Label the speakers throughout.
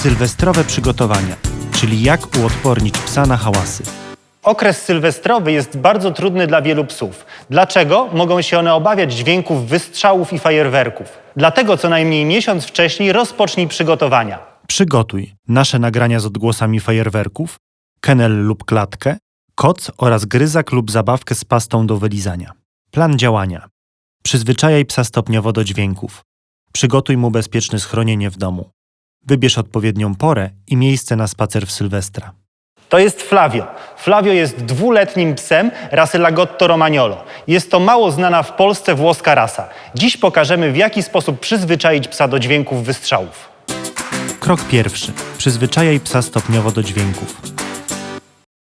Speaker 1: Sylwestrowe przygotowania, czyli jak uodpornić psa na hałasy.
Speaker 2: Okres sylwestrowy jest bardzo trudny dla wielu psów. Dlaczego? Mogą się one obawiać dźwięków wystrzałów i fajerwerków. Dlatego co najmniej miesiąc wcześniej rozpocznij przygotowania.
Speaker 1: Przygotuj nasze nagrania z odgłosami fajerwerków, kennel lub klatkę, koc oraz gryzak lub zabawkę z pastą do wylizania. Plan działania. Przyzwyczajaj psa stopniowo do dźwięków. Przygotuj mu bezpieczne schronienie w domu. Wybierz odpowiednią porę i miejsce na spacer w Sylwestra.
Speaker 2: To jest Flavio. Flavio jest dwuletnim psem rasy Lagotto Romagnolo. Jest to mało znana w Polsce włoska rasa. Dziś pokażemy, w jaki sposób przyzwyczaić psa do dźwięków wystrzałów.
Speaker 1: Krok pierwszy. Przyzwyczajaj psa stopniowo do dźwięków.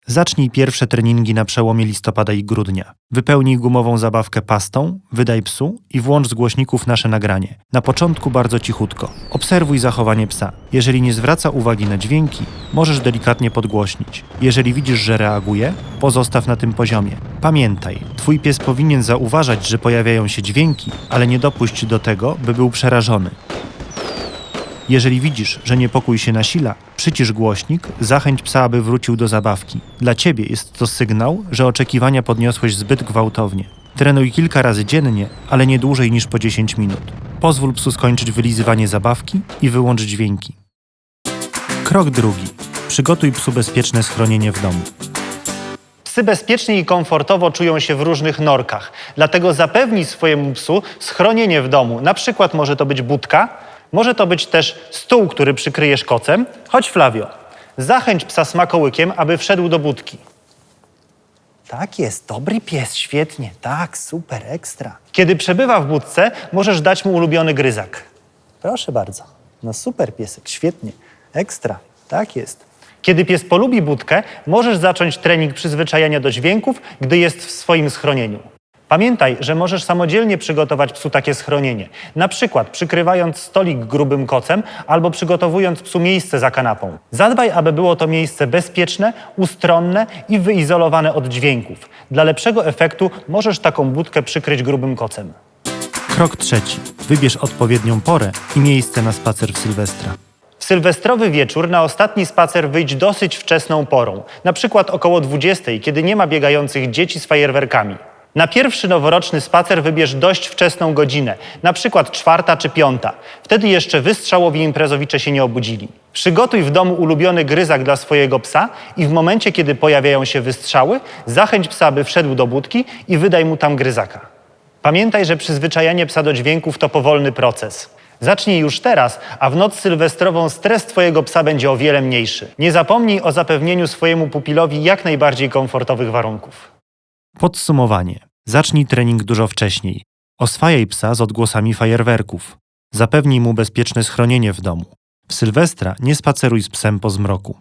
Speaker 1: Zacznij pierwsze treningi na przełomie listopada i grudnia. Wypełnij gumową zabawkę pastą, wydaj psu i włącz z głośników nasze nagranie. Na początku bardzo cichutko. Obserwuj zachowanie psa. Jeżeli nie zwraca uwagi na dźwięki, możesz delikatnie podgłośnić. Jeżeli widzisz, że reaguje, pozostaw na tym poziomie. Pamiętaj, twój pies powinien zauważać, że pojawiają się dźwięki, ale nie dopuść do tego, by był przerażony. Jeżeli widzisz, że niepokój się nasila, przycisz głośnik, zachęć psa, aby wrócił do zabawki. Dla ciebie jest to sygnał, że oczekiwania podniosłeś zbyt gwałtownie. Trenuj kilka razy dziennie, ale nie dłużej niż po 10 minut. Pozwól psu skończyć wylizywanie zabawki i wyłącz dźwięki. Krok drugi. Przygotuj psu bezpieczne schronienie w domu.
Speaker 2: Psy bezpiecznie i komfortowo czują się w różnych norkach. Dlatego zapewnij swojemu psu schronienie w domu. Na przykład może to być budka, może to być też stół, który przykryjesz kocem. Chodź Flavio, zachęć psa smakołykiem, aby wszedł do budki. Tak jest, dobry pies, świetnie, tak, super, ekstra. Kiedy przebywa w budce, możesz dać mu ulubiony gryzak. Proszę bardzo, no super piesek, świetnie, ekstra, tak jest. Kiedy pies polubi budkę, możesz zacząć trening przyzwyczajania do dźwięków, gdy jest w swoim schronieniu. Pamiętaj, że możesz samodzielnie przygotować psu takie schronienie, na przykład przykrywając stolik grubym kocem albo przygotowując psu miejsce za kanapą. Zadbaj, aby było to miejsce bezpieczne, ustronne i wyizolowane od dźwięków. Dla lepszego efektu możesz taką budkę przykryć grubym kocem.
Speaker 1: Krok trzeci. Wybierz odpowiednią porę i miejsce na spacer w Sylwestra.
Speaker 2: W sylwestrowy wieczór na ostatni spacer wyjdź dosyć wczesną porą, na przykład około 20, kiedy nie ma biegających dzieci z fajerwerkami. Na pierwszy noworoczny spacer wybierz dość wczesną godzinę, na przykład czwarta czy piąta. Wtedy jeszcze wystrzałowi imprezowicze się nie obudzili. Przygotuj w domu ulubiony gryzak dla swojego psa i w momencie, kiedy pojawiają się wystrzały, zachęć psa, by wszedł do budki i wydaj mu tam gryzaka. Pamiętaj, że przyzwyczajanie psa do dźwięków to powolny proces. Zacznij już teraz, a w noc sylwestrową stres twojego psa będzie o wiele mniejszy. Nie zapomnij o zapewnieniu swojemu pupilowi jak najbardziej komfortowych warunków.
Speaker 1: Podsumowanie. Zacznij trening dużo wcześniej. Oswajaj psa z odgłosami fajerwerków. Zapewnij mu bezpieczne schronienie w domu. W Sylwestra nie spaceruj z psem po zmroku.